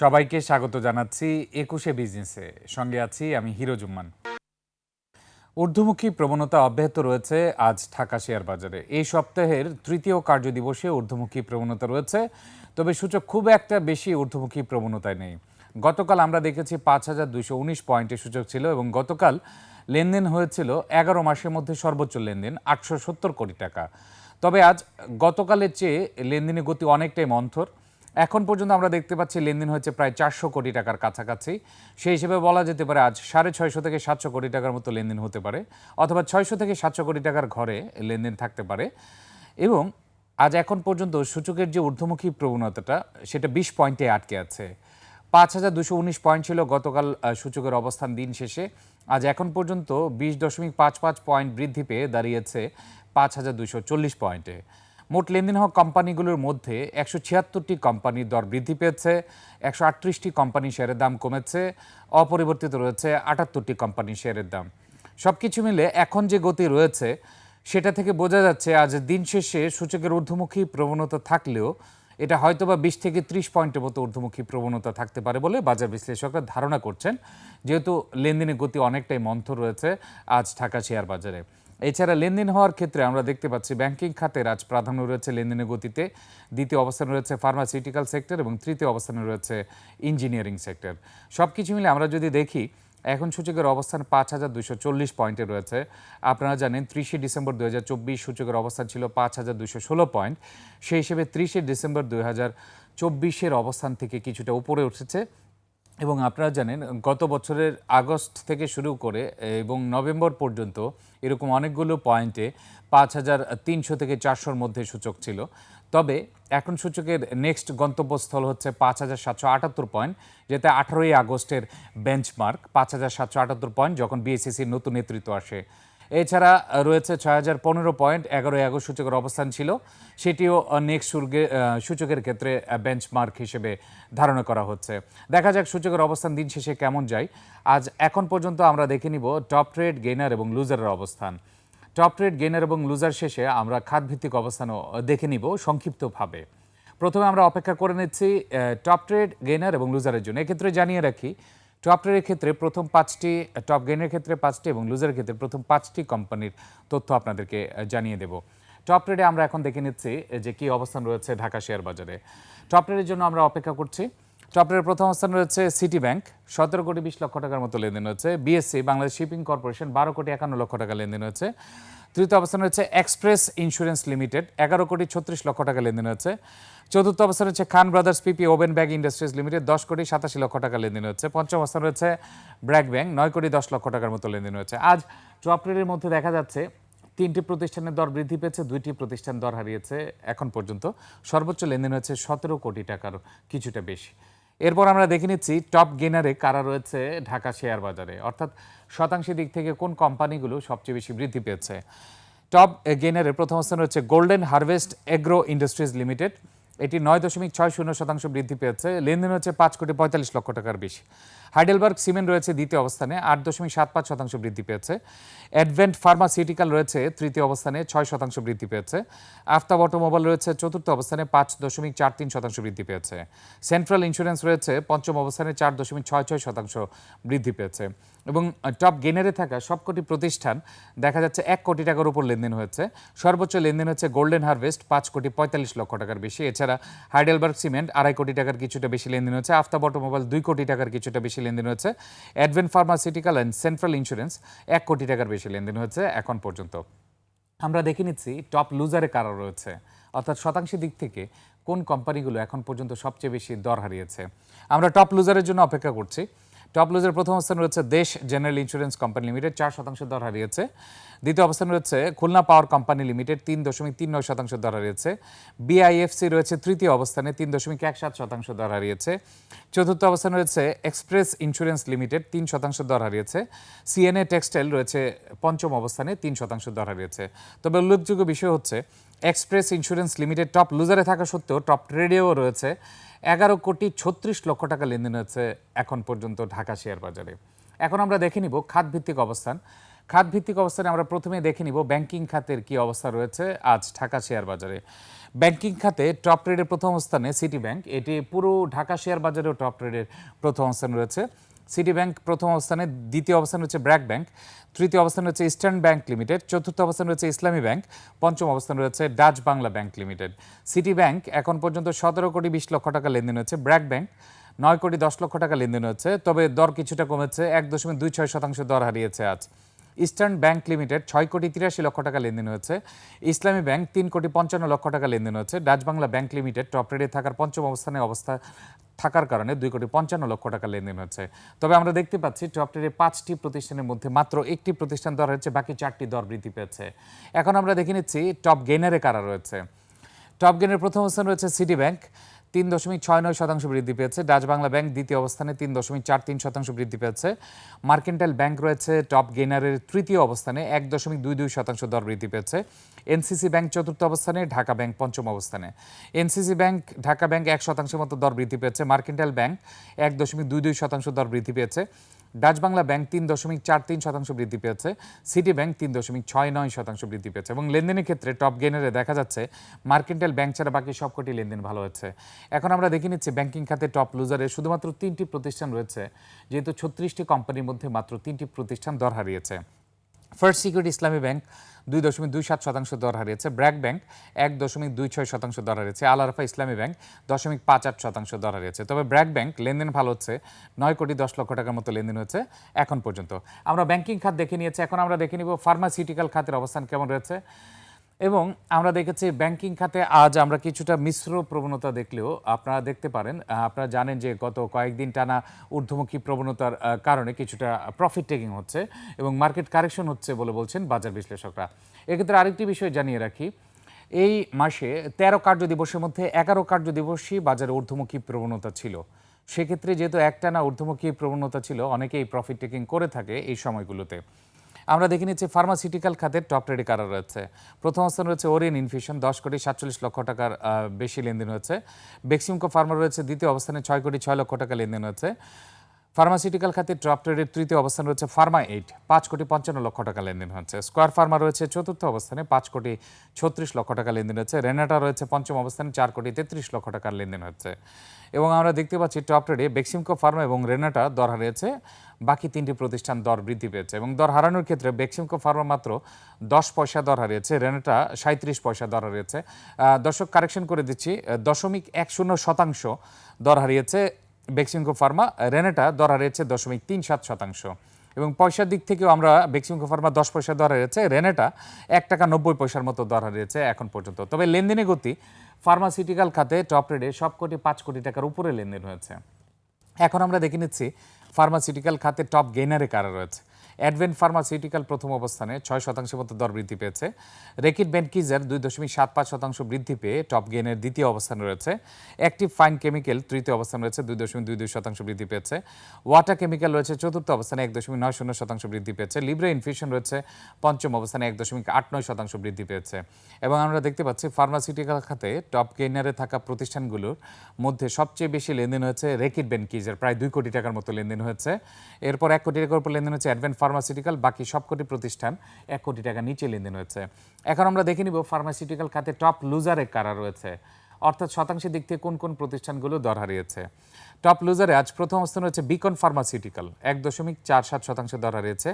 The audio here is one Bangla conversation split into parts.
সবাইকে স্বাগত জানাচ্ছি একুশে বিজনেসে। সঙ্গে আছি আমি হিরো জুম্মান। ঊর্ধ্বমুখী প্রবণতা অব্যাহত রয়েছে আজ ঢাকা শেয়ার বাজারে। এই সপ্তাহের তৃতীয় কার্যদিবসে ঊর্ধ্বমুখী প্রবণতা রয়েছে, তবে সূচক খুব একটা বেশি ঊর্ধ্বমুখী প্রবণতায় নেই। গতকাল আমরা দেখেছি পাঁচ হাজার দুইশো উনিশ পয়েন্টের সূচক ছিল এবং গতকাল লেনদেন হয়েছিল এগারো মাসের মধ্যে সর্বোচ্চ লেনদেন, আটশো সত্তর কোটি টাকা। তবে আজ গতকালের চেয়ে লেনদেনের গতি অনেকটাই মন্থর। এখন পর্যন্ত আমরা দেখতে পাচ্ছি লেনদেন হয়েছে প্রায় চারশো কোটি টাকার কাছাকাছি। সেই হিসেবে বলা যেতে পারে আজ সাড়ে ছয়শো থেকে সাতশো কোটি টাকার মতো লেনদেন হতে পারে, অথবা ছয়শো থেকে সাতশো কোটি টাকার ঘরে লেনদেন থাকতে পারে। এবং আজ এখন পর্যন্ত সূচকের যে ঊর্ধ্বমুখী প্রবণতাটা, সেটা বিশ পয়েন্টে আটকে আছে। পাঁচ হাজার দুশো উনিশ পয়েন্ট ছিল গতকাল সূচকের অবস্থান দিন শেষে। আজ এখন পর্যন্ত বিশ দশমিক পাঁচ পাঁচ পয়েন্ট বৃদ্ধি পেয়ে দাঁড়িয়েছে পাঁচ হাজার দুশো চল্লিশ পয়েন্টে। মোট লেনদেন হওয়া কোম্পানিগুলোর মধ্যে একশো ছিয়াত্তরটি কোম্পানির দর বৃদ্ধি পেয়েছে, একশো আটত্রিশটি কোম্পানি শেয়ারের দাম কমেছে, অপরিবর্তিত রয়েছে আটাত্তরটি কোম্পানি শেয়ারের দাম। সব কিছু মিলে এখন যে গতি রয়েছে, সেটা থেকে বোঝা যাচ্ছে আজ দিন শেষে সূচকের ঊর্ধ্বমুখী প্রবণতা থাকলেও এটা হয়তোবা বিশ থেকে ত্রিশ পয়েন্টের মতো ঊর্ধ্বমুখী প্রবণতা থাকতে পারে বলে বাজার বিশ্লেষকরা ধারণা করছেন, যেহেতু লেনদেনের গতি অনেকটাই মন্থর রয়েছে আজ ঢাকা শেয়ার বাজারে। এছাড়া লেনদেন হওয়ার ক্ষেত্রে আমরা দেখতে পাচ্ছি ব্যাংকিং খাতের আজ প্রাধান্য রয়েছে লেনদেনের গতিতে। দ্বিতীয় অবস্থানে রয়েছে ফার্মাসিউটিক্যাল সেক্টর এবং তৃতীয় অবস্থানে রয়েছে ইঞ্জিনিয়ারিং সেক্টর সব কিছু মিলে আমরা যদি দেখি, এখন সূচকের অবস্থান পাঁচ হাজার দুশো চল্লিশ পয়েন্টে রয়েছে। আপনারা জানেন ত্রিশে ডিসেম্বর দু হাজার চব্বিশ সূচকের অবস্থান ছিল পাঁচ হাজার দুশো ষোলো পয়েন্ট। সেই হিসেবে ত্রিশে ডিসেম্বর দু হাজার চব্বিশের অবস্থান থেকে কিছুটা উপরে উঠেছে। এবং আপনারা জানেন, গত বছরের আগস্ট থেকে শুরু করে, এবং নভেম্বর পর্যন্ত এরকম অনেকগুলো পয়েন্টে পাঁচ হাজার তিনশো থেকে চারশোর মধ্যে সূচক ছিল। তবে এখন সূচকের নেক্সট গন্তব্যস্থল হচ্ছে পাঁচ হাজার সাতশো আটাত্তর পয়েন্ট, যেটা আঠারোই আগস্টের বেঞ্চমার্ক পাঁচ হাজার সাতশো আটাত্তর পয়েন্ট যখন বিএসসিসির নতুন নেতৃত্ব আসে। এছাড়া রয়েছে ছয় হাজার পনেরো পয়েন্ট এগারোই আগস্ট সূচকের অবস্থান ছিল। সেটিও নেক্সট সূচকের ক্ষেত্রে বেঞ্চমার্ক হিসেবে ধারণা করা হচ্ছে। দেখা যাক সূচকের অবস্থান দিন শেষে কেমন যায়। আজ এখন পর্যন্ত আমরা দেখে নিব টপ ট্রেড গেইনার এবং লুজারের অবস্থান। টপ ট্রেড গেইনার এবং লুজার শেষে আমরা খাতভিত্তিক অবস্থানও দেখে নিব সংক্ষিপ্তভাবে। প্রথমে আমরা অপেক্ষা করে নিচ্ছি টপ ট্রেড গেইনার এবং লুজারের জন্য। এক্ষেত্রে জানিয়ে রাখি টপ ট্রেডের ক্ষেত্রে প্রথম পাঁচটি টপ গেইনের ক্ষেত্রে পাঁচটি এবং লুজারের ক্ষেত্রে প্রথম পাঁচটি কোম্পানির তথ্য আপনাদেরকে জানিয়ে দেব। টপ ট্রেডে আমরা এখন দেখে নিচ্ছি যে কি অবস্থান রয়েছে ঢাকা শেয়ার বাজারে। টপ ট্রেডের জন্য আমরা অপেক্ষা করছি। টপ ট্রেডের প্রথম অবস্থান রয়েছে সিটি ব্যাংক সতেরো কোটি বিশ লক্ষ টাকার মতো লেনদেন হচ্ছে বিএসসি বাংলাদেশ শিপিং কর্পোরেশন বারো কোটি একান্ন লক্ষ টাকা লেনদেন হচ্ছে তৃতীয় অবস্থান রয়েছে এক্সপ্রেস ইন্স্যুরেন্স লিমিটেড, এগারো কোটি ছত্রিশ লক্ষ টাকা লেনদেন হচ্ছে চতুর্থ অবস্থান রয়েছে Khan brothers PP woven bag industries limited, দশ কোটি সাতাশি লক্ষ টাকা লেনদেন হচ্ছে পঞ্চম অবস্থান রয়েছে ব্র্যাক ব্যাংক, নয় কোটি দশ লক্ষ টাকার মতো লেনদেন হচ্ছে আজ টপ ট্রেডের মধ্যে দেখা যাচ্ছে তিনটি প্রতিষ্ঠানের দর বৃদ্ধি পেয়েছে, দুইটি প্রতিষ্ঠান দর হারিয়েছে এখন পর্যন্ত। সর্বোচ্চ লেনদেন হচ্ছে সতেরো কোটি টাকার কিছুটা বেশি। এরপর আমরা দেখে নিচ্ছি টপ গেনারে কারা রয়েছে ঢাকা শেয়ার বাজারে। অর্থাৎ শতাংশের দিক থেকে কোন কোম্পানিগুলো সবচেয়ে বেশি বৃদ্ধি পেয়েছে? টপ গেনারে প্রথম স্থান রয়েছে golden harvest agro industries limited এটি নয় দশমিক ছয় শূন্য শতাংশ বৃদ্ধি পেয়েছে। লেনদেন হচ্ছে পাঁচ কোটি পঁয়তাল্লিশ লক্ষ টাকার বেশি। হাইডেলবার্গ সিমেন্ট রয়েছে দ্বিতীয় অবস্থানে, আট দশমিক সাত পাঁচ শতাংশ বৃদ্ধি পেয়েছে। অ্যাডভেন্ট ফার্মাসিউটিক্যাল রয়েছে তৃতীয় অবস্থানে, ছয় শতাংশ বৃদ্ধি পেয়েছে। আফতাব অটোমোবাইল রয়েছে চতুর্থ অবস্থানে, পাঁচ দশমিক চার তিন শতাংশ বৃদ্ধি পেয়েছে। সেন্ট্রাল ইন্স্যুরেন্স রয়েছে, পঞ্চম অবস্থানে, চার দশমিক ছয় ছয় শতাংশ বৃদ্ধি পেয়েছে। এবং টপ গেনারে থাকা সবকটি প্রতিষ্ঠান, দেখা যাচ্ছে এক কোটি টাকার উপর লেনদেন হয়েছে। সর্বোচ্চ লেনদেন হচ্ছে গোল্ডেন হারভেস্ট, পাঁচ কোটি পঁয়তাল্লিশ লক্ষ টাকার বেশি। এছাড়া হাইডেলবার্গ সিমেন্ট, আড়াই কোটি টাকার কিছুটা বেশি লেনদেন হচ্ছে আফতাব অটোমোবাইল, দুই কোটি টাকার কিছুটা বেশি লেনদেন হয়েছে। Advent pharmaceutical and central insurance এক কোটি টাকার বেশি লেনদেন হয়েছে এখন পর্যন্ত। আমরা দেখে নিচ্ছি টপ লুজারে কারা রয়েছে। অর্থাৎ শতাংশের দিক থেকে কোন কোম্পানিগুলো এখন পর্যন্ত সবচেয়ে বেশি দর হারিয়েছে। আমরা টপ লুজারের জন্য অপেক্ষা করছি। টপ লুজার প্রথম অবস্থান রয়েছে দেশ জেনারেল ইন্স্যুরেন্স কোম্পানি লিমিটেড, চার শতাংশ দর হারিয়েছে। দ্বিতীয় অবস্থান রয়েছে খুলনা পাওয়ার কোম্পানি লিমিটেড, তিন দশমিক তিন নয় শতাংশ দর হারিয়েছে। বিআইএফসি রয়েছে তৃতীয় অবস্থানে, তিন দশমিক এক সাত শতাংশ দর হারিয়েছে। চতুর্থ অবস্থান রয়েছে এক্সপ্রেস ইন্স্যুরেন্স লিমিটেড, তিন শতাংশ দর হারিয়েছে। সিএনএ টেক্সটাইল রয়েছে পঞ্চম অবস্থানে, তিন শতাংশ দর হারিয়েছে। তবে উল্লেখযোগ্য বিষয় হচ্ছে এক্সপ্রেস ইন্স্যুরেন্স লিমিটেড টপ লুজারে থাকা সত্ত্বেও টপ ট্রেডেও রয়েছে এগারো কোটি ছত্রিশ লক্ষ টাকা লেনদেন হচ্ছে এখন পর্যন্ত ঢাকা শেয়ার বাজারে। এখন আমরা দেখে নিব খাতভিত্তিক অবস্থান। খাত ভিত্তিক অবস্থানে আমরা প্রথমে দেখে নিব ব্যাংকিং খাতের কি অবস্থা রয়েছে আজ ঢাকা শেয়ার বাজারে। ব্যাংকিং খাতে টপ ট্রেডের প্রথম অবস্থানে সিটি ব্যাংক এটি পুরো ঢাকা শেয়ার বাজারেও টপ ট্রেডের প্রথম অবস্থান রয়েছে। সিটি ব্যাংক প্রথম অবস্থানে, দ্বিতীয় অবস্থান হচ্ছে ব্র্যাক ব্যাংক, তৃতীয় অবস্থান হচ্ছে ইস্টার্ন ব্যাংক লিমিটেড, চতুর্থ অবস্থান রয়েছে ইসলামী ব্যাংক, পঞ্চম অবস্থান রয়েছে Dutch Bangla bank limited. City bank এখন পর্যন্ত সতেরো কোটি বিশ লক্ষ টাকা লেনদেন হচ্ছে ব্র্যাক ব্যাংক, নয় কোটি দশ লক্ষ টাকা লেনদেন হচ্ছে, তবে দর কিছুটা কমেছে, এক দশমিক দুই ছয় শতাংশ দর হারিয়েছে আজ। ইস্টার্ন ব্যাংক লিমিটেড ছয় কোটি তিরাশি লক্ষ টাকা লেনদেন হয়েছে। ইসলামী ব্যাংক তিন কোটি পঞ্চান্ন লক্ষ টাকা লেনদেন হচ্ছে Dutch Bangla bank limited top রেডে থাকার পঞ্চম অবস্থানে অবস্থা থাকার কারণে দুই কোটি পঞ্চান্ন লক্ষ টাকা লেনদেন হচ্ছে তবে আমরা দেখতে পাচ্ছি টপ টেডে পাঁচটি প্রতিষ্ঠানের মধ্যে মাত্র একটি প্রতিষ্ঠান দর হয়েছে, বাকি চারটি দর বৃদ্ধি পেয়েছে। এখন আমরা দেখে নিচ্ছি টপ গেনারে কারা রয়েছে। টপ গেনের প্রথম অবস্থান রয়েছে সিটি ব্যাংক। তিন দশমিক ছয় নয় শতাংশ বৃদ্ধি পেয়েছে। ডাচ বাংলা ব্যাংক দ্বিতীয় অবস্থানে তিন দশমিক চার তিন শতাংশ বৃদ্ধি পেয়েছে। মার্কেন্টাইল ব্যাংক রয়েছে, টপ গেইনারের তৃতীয় অবস্থানে এক দশমিক দুই দুই শতাংশ দর বৃদ্ধি পেয়েছে। এনসিসি ব্যাংক চতুর্থ অবস্থানে, ঢাকা ব্যাংক পঞ্চম অবস্থানে। এনসিসি ব্যাংক, ঢাকা ব্যাংক এক শতাংশের মতো দর বৃদ্ধি পেয়েছে। মার্কেন্টাইল ব্যাংক এক দশমিক দুই দুই শতাংশ দর বৃদ্ধি পেয়েছে। ডাচ বাংলা ব্যাংক তিন দশমিক চার তিন শতাংশ বৃদ্ধি পেয়েছে, সিটি ব্যাংক তিন দশমিক ছয় নয় শতাংশ বৃদ্ধি পেয়েছে এবং লেনদেনের ক্ষেত্রে টপ গেনারে দেখা যাচ্ছে মার্কেন্টাইল ব্যাংক ছাড়া বাকি সবকটি লেনদেন ভালো হয়েছে। এখন আমরা দেখে নিচ্ছি ব্যাংকিং খাতে টপ লুজারে শুধুমাত্র তিনটি প্রতিষ্ঠান রয়েছে, যেহেতু ছত্রিশটি কোম্পানির মধ্যে মাত্র তিনটি প্রতিষ্ঠান দর হারিয়েছে। ফার্স্ট সিকিউরিটি ইসলামী ব্যাংক দুই দশমিক দুই সাত শতাংশ দর হারিয়েছে ব্র্যাক ব্যাংক, এক দশমিক দুই ছয় শতাংশ দর হারিয়েছে আল আরাফা ইসলামী ব্যাংক, দশমিক পাঁচ আট শতাংশ দর হারিয়েছে। তবে ব্র্যাক ব্যাংক লেনদেন ভালো হচ্ছে, নয় কোটি দশ লক্ষ টাকার মতো লেনদেন হচ্ছে এখন পর্যন্ত। আমরা ব্যাংকিং খাত দেখে নিয়েছি, এখন আমরা দেখে নিব ফার্মাসিউটিক্যাল খাতের অবস্থান কেমন রয়েছে। এবং আমরা দেখেছি ব্যাংকিং খাতে আজ আমরা কিছুটা মিশ্র প্রবণতা দেখলেও আপনারা দেখতে পারেন আপনারা জানেন যে গত কয়েকদিন টানা ঊর্ধ্বমুখী প্রবণতার কারণে কিছুটা প্রফিট টেকিং হচ্ছে এবং মার্কেট কারেকশন হচ্ছে বলে বলছেন বাজার বিশ্লেষকরা। এক্ষেত্রে আরেকটি বিষয় জানিয়ে রাখি, এই মাসে তেরো কার্য দিবসের মধ্যে এগারো কার্য দিবসই বাজারে ঊর্ধ্বমুখী প্রবণতা ছিল। সেক্ষেত্রে যেহেতু একটানা ঊর্ধ্বমুখী প্রবণতা ছিল, অনেকেই প্রফিট টেকিং করে থাকে এই সময়গুলোতে। আমরা দেখে নিচ্ছি ফার্মাসিউটিক্যাল খাতের টপ ট্রেডে কারা রয়েছে। প্রথম অবস্থান রয়েছে ওরিয়ন ইনফিউশন দশ কোটি সাতচল্লিশ লক্ষ টাকার বেশি লেনদেন হয়েছে। বেক্সিমকো ফার্মা রয়েছে, দ্বিতীয় অবস্থানে ছয় কোটি ছয় লক্ষ টাকা লেনদেন হয়েছে। ফার্মাসিউটিক্যাল খাতে টপ ট্রেডের তৃতীয় অবস্থান রয়েছে ফার্মা এইট পাঁচ কোটি পঞ্চান্ন লক্ষ টাকা লেনদেন হচ্ছে। স্কোয়ার ফার্মা রয়েছে চতুর্থ অবস্থানে, পাঁচ কোটি ছত্রিশ লক্ষ টাকা লেনদেন হচ্ছে। রেনাটা রয়েছে পঞ্চম অবস্থানে, চার কোটি তেত্রিশ লক্ষ টাকার লেনদেন হচ্ছে। এবং আমরা দেখতে পাচ্ছি টপ ট্রেডে বেক্সিমকো ফার্মা এবং রেনাটা দর হারিয়েছে। বাকি তিনটি প্রতিষ্ঠান দর বৃদ্ধি পেয়েছে এবং দর হারানোর ক্ষেত্রে বেক্সিমকো ফার্মা মাত্র দশ পয়সা দর হারিয়েছে রেনাটা সাঁত্রিশ পয়সা দর হারিয়েছে। দর্শক কারেকশন করে দিচ্ছি। দশমিক এক শূন্য শতাংশ দর হারিয়েছে। বেক্সিমকো ফার্মা, রেনেটা ধরা রয়েছে দশমিক তিন সাত শতাংশ। এবং পয়সার দিক থেকেও আমরা বেক্সিমকো ফার্মা দশ পয়সা ধরা রয়েছে রেনেটা এক টাকা নব্বই পয়সার মতো ধরা রয়েছে এখন পর্যন্ত। তবে লেনদেনের গতি, ফার্মাসিউটিক্যাল খাতে টপ রেডে সব কোটি পাঁচ কোটি টাকার উপরে লেনদেন হয়েছে। এখন আমরা দেখে নিচ্ছি ফার্মাসিউটিক্যাল খাতে টপ গেইনারে কারা রয়েছে? অ্যাডভেন্ট ফার্মাসিউটিক্যাল প্রথম অবস্থানে ছয় শতাংশের মতো দর বৃদ্ধি পেয়েছে। রেকিট বেনকিজার দুই দশমিক সাত পাঁচ শতাংশ বৃদ্ধি পেয়ে টপ গেইনের দ্বিতীয় অবস্থানে রয়েছে। অ্যাক্টিভ ফাইন কেমিক্যাল তৃতীয় অবস্থান রয়েছে, দুই দশমিক দুই দুই শতাংশ বৃদ্ধি পেয়েছে। ওয়াটার কেমিক্যাল রয়েছে, চতুর্থ অবস্থানে এক দশমিক নয় শূন্য শতাংশ বৃদ্ধি পেয়েছে। লিব্রে ইনফিউশন রয়েছে, পঞ্চম অবস্থানে এক দশমিক আট নয় শতাংশ বৃদ্ধি পেয়েছে। এবং আমরা দেখতে পাচ্ছি ফার্মাসিউটিক্যাল খাতে টপ গেইনারে থাকা প্রতিষ্ঠানগুলোর মধ্যে সবচেয়ে বেশি লেনদেন হয়েছে রেকিট বেনকিজের প্রায় দুই কোটি টাকার মতো লেনদেন হয়েছে। এরপর এক কোটি টাকার উপর লেনদেন হচ্ছে অ্যাডভেন্ট ফার্মাসিউটিক্যাল বাকি সব কোটি প্রতিষ্ঠান এক কোটি টাকা নিচে লেনদেন হয়েছে। এখন আমরা দেখে নিব ফার্মাসিউটিক্যাল খাতে টপ লুজারে কারা রয়েছে। অর্থাৎ শতাংশের দিক থেকে কোন কোন প্রতিষ্ঠানগুলো দর হারিয়েছে। টপ লুজারে আজ প্রথম অবস্থান রয়েছে বিকন ফার্মাসিউটিক্যাল এক দশমিক চার সাত শতাংশ দর হারিয়েছে।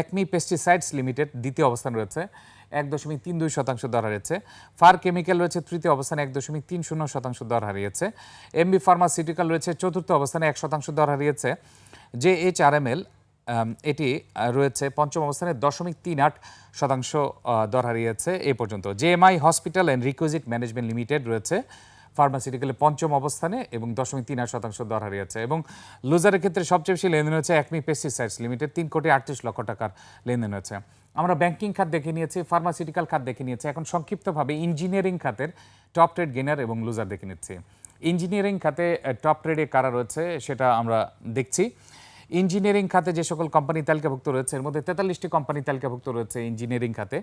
একমি পেস্টিসাইডস লিমিটেড দ্বিতীয় অবস্থান রয়েছে, এক দশমিক তিন দুই শতাংশ দর হারিয়েছে। ফার কেমিক্যাল রয়েছে, তৃতীয় অবস্থানে এক দশমিক তিন শূন্য শতাংশ দর হারিয়েছে। এমবি ফার্মাসিউটিক্যাল রয়েছে, চতুর্থ অবস্থানে এক শতাংশ দর হারিয়েছে। J H R M L এটি রয়েছে পঞ্চম অবস্থানে দশমিক তিন আট শতাংশ দর হারিয়েছে এ পর্যন্ত। JMI hospital and requisite management limited রয়েছে, ফার্মাসিউটিক্যালে পঞ্চম অবস্থানে এবং দশমিক তিন আট শতাংশ দর হারিয়েছে। এবং লুজারের ক্ষেত্রে সবচেয়ে বেশি লেনদেন হচ্ছে একমি পেস্টিসাইডস লিমিটেড, তিন কোটি আটত্রিশ লক্ষ টাকার লেনদেন হয়েছে। আমরা ব্যাংকিং খাত দেখে নিয়েছি, ফার্মাসিউটিক্যাল খাত দেখে নিয়েছি, এখন সংক্ষিপ্তভাবে ইঞ্জিনিয়ারিং খাতের টপ ট্রেড গেনার এবং লুজার দেখে নিচ্ছি। ইঞ্জিনিয়ারিং খাতে টপ ট্রেডে কারা রয়েছে সেটা আমরা দেখছি। ইঞ্জিনিয়ারিং খাতে যে সকল কোম্পানি তালিকাভুক্ত রয়েছে, এর মধ্যে তেতাল্লিশটি কোম্পানি তালিকাভুক্ত রয়েছে ইঞ্জিনিয়ারিং খাতে।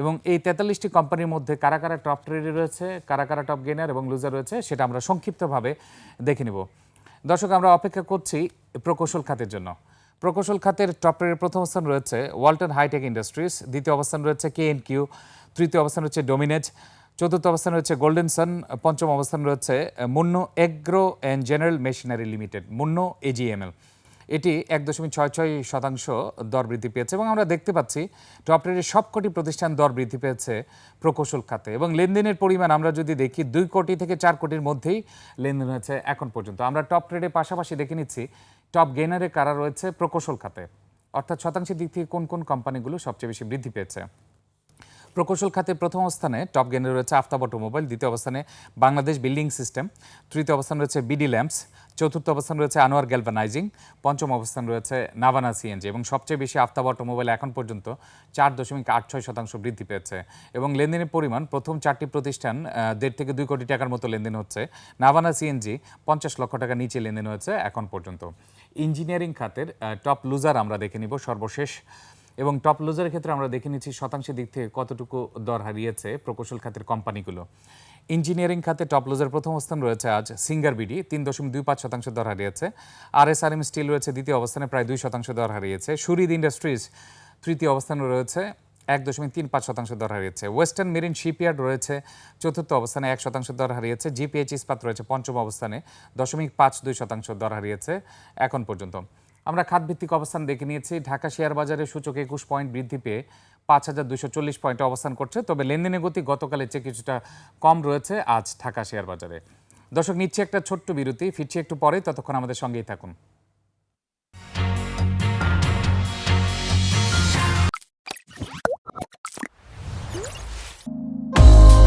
এবং এই তেতাল্লিশটি কোম্পানির মধ্যে কারা কারা টপ ট্রেডে রয়েছে, কারা কারা টপ গেনার এবং লুজার রয়েছে, সেটা আমরা সংক্ষিপ্তভাবে দেখে নেব। দর্শক, আমরা অপেক্ষা করছি প্রকৌশল খাতের জন্য। প্রকৌশল খাতের টপের প্রথম অবস্থান রয়েছে ওয়ালটন হাইটেক ইন্ডাস্ট্রিজ দ্বিতীয় অবস্থান রয়েছে কে এন কিউ তৃতীয় অবস্থান রয়েছে ডোমিনেজ চতুর্থ অবস্থান রয়েছে গোল্ডেন সান পঞ্চম অবস্থান রয়েছে Munno agro and general machinery limited Munno AGML এটি এক দশমিক ছয় ছয় শতাংশ দর বৃদ্ধি পেয়েছে এবং আমরা দেখতে পাচ্ছি টপ রেটের সবকটি প্রতিষ্ঠান দর বৃদ্ধি পেয়েছে প্রকৌশল খাতে এবং লেনদেনের পরিমাণ আমরা যদি দেখি, দুই কোটি থেকে চার কোটির মধ্যেই লেনদেন হয়েছে এখন পর্যন্ত। আমরা টপ ট্রেডের পাশাপাশি দেখে নিচ্ছি, টপ গেনারে কারা রয়েছে প্রকৌশল খাতে? অর্থাৎ শতাংশের দিক থেকে কোন কোন কোম্পানিগুলো সবচেয়ে বেশি বৃদ্ধি পেয়েছে? প্রকৌশল খাতে প্রথম অবস্থানে টপ গেনে রয়েছে আফতাব অটোমোবাইল, দ্বিতীয় অবস্থানে বাংলাদেশ বিল্ডিং সিস্টেম, তৃতীয় অবস্থান রয়েছে বিডি ল্যাম্পস চতুর্থ অবস্থান রয়েছে আনোয়ার গ্যালভানাইজিং। পঞ্চম অবস্থান রয়েছে নাভানা সিএনজি এবং সবচেয়ে বেশি আফতাব অটোমোবাইল এখন পর্যন্ত চার দশমিক আট ছয় শতাংশ বৃদ্ধি পেয়েছে এবং লেনদেনের পরিমাণ প্রথম চারটি প্রতিষ্ঠান দেড় থেকে দুই কোটি টাকার মতো লেনদেন হচ্ছে। নাভানা সিএনজি পঞ্চাশ লক্ষ টাকা নিচে লেনদেন হয়েছে এখন পর্যন্ত। ইঞ্জিনিয়ারিং খাতের টপ লুজার আমরা দেখে নিব সর্বশেষ। এবং টপ লুজারের ক্ষেত্রে আমরা দেখে নিচ্ছি শতাংশের দিক থেকে কতটুকু দর হারিয়েছে প্রকৌশল খাতের কোম্পানিগুলো। ইঞ্জিনিয়ারিং খাতে টপ লুজার প্রথম অবস্থান রয়েছে আজ। সিঙ্গার বিডি তিন দশমিক দুই পাঁচ শতাংশ দর হারিয়েছে। R S R M steel রয়েছে দ্বিতীয় অবস্থানে, প্রায় দুই শতাংশ দর হারিয়েছে। সুরিদ ইন্ডাস্ট্রিজ তৃতীয় অবস্থানে রয়েছে, এক দশমিক তিন পাঁচ শতাংশ দর হারিয়েছে। ওয়েস্টার্ন মেরিন শিপইয়ার্ড রয়েছে, চতুর্থ অবস্থানে এক শতাংশ দর হারিয়েছে। জিপিএইচ ইস্পাত রয়েছে, পঞ্চম অবস্থানে দশমিক পাঁচ দুই শতাংশ দর হারিয়েছে এখন পর্যন্ত। আমরা খাতভিত্তিক অবস্থান দেখে নিয়েছি। ঢাকা শেয়ার বাজারে সূচক একুশ পয়েন্ট বৃদ্ধি পেয়ে পাঁচ হাজার দুশো চল্লিশ পয়েন্টে অবস্থান করছে। তবে লেনদেনের গতি গতকালের চেয়ে কিছুটা কম রয়েছে। আজ ঢাকা শেয়ার বাজারে দর্শক, নিচ্ছে একটা ছোট্ট বিরতি, ফিরছি একটু পরে, ততক্ষণ আমাদের সঙ্গেই থাকুন।